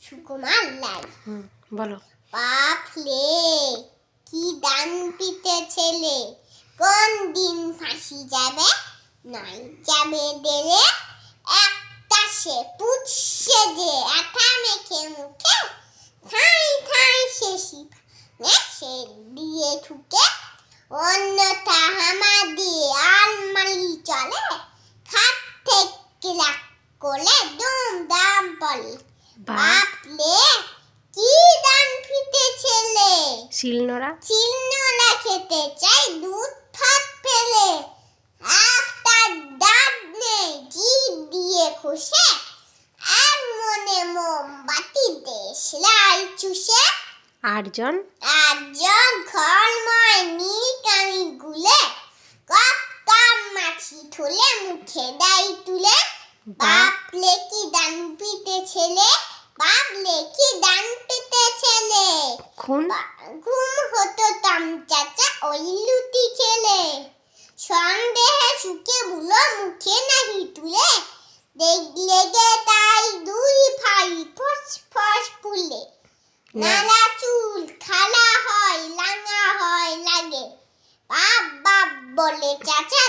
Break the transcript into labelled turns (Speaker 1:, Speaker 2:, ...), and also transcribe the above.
Speaker 1: সুকুমার লাল।
Speaker 2: বলো।
Speaker 1: বাপলে কি দান পিতে ছেলে? কোন দিন ফাঁসি যাবে নয় যাবে দেলে একটা সে পুচ্ছে যে আঠা মেখে মুখে ঠাই ঠাই সে শিপা সে দিয়ে ঠুকে। অন্যটা হামা দিয়ে আলমারি চলে খাট থেকে লাগ কোলে দুম দাম বলে। বাপলে কি দান ফিতে ছেলে
Speaker 2: শিলনোড়া
Speaker 1: চিহ্নলা খেতে চাই দুধ ভাত ফেলে একটা দাঁত নেই জিভ দিয়ে খুশে আর মনে মোমবাতি দেশলাই চুষে।
Speaker 2: আটজন।
Speaker 1: একজন ঘরময় নীলকানি গুলে কপ কাপ মাছি ঠুলে মুখে দেয় তুলে। বাপলে ছেলে বাপলে কি দান পিতে ছেলে?
Speaker 2: খুন?
Speaker 1: ঘুম হতো তাম চাচা ওই লুটি খেলে। সন্দেহে সুখে বুলো মুখে নাহি তুলে। দেখলে গে তাই দুই ভাই ফস ফস ফুলে। নালা চুল খালা হয় লাঙা হয় লাগে। বাপ বাপ বলে চাচা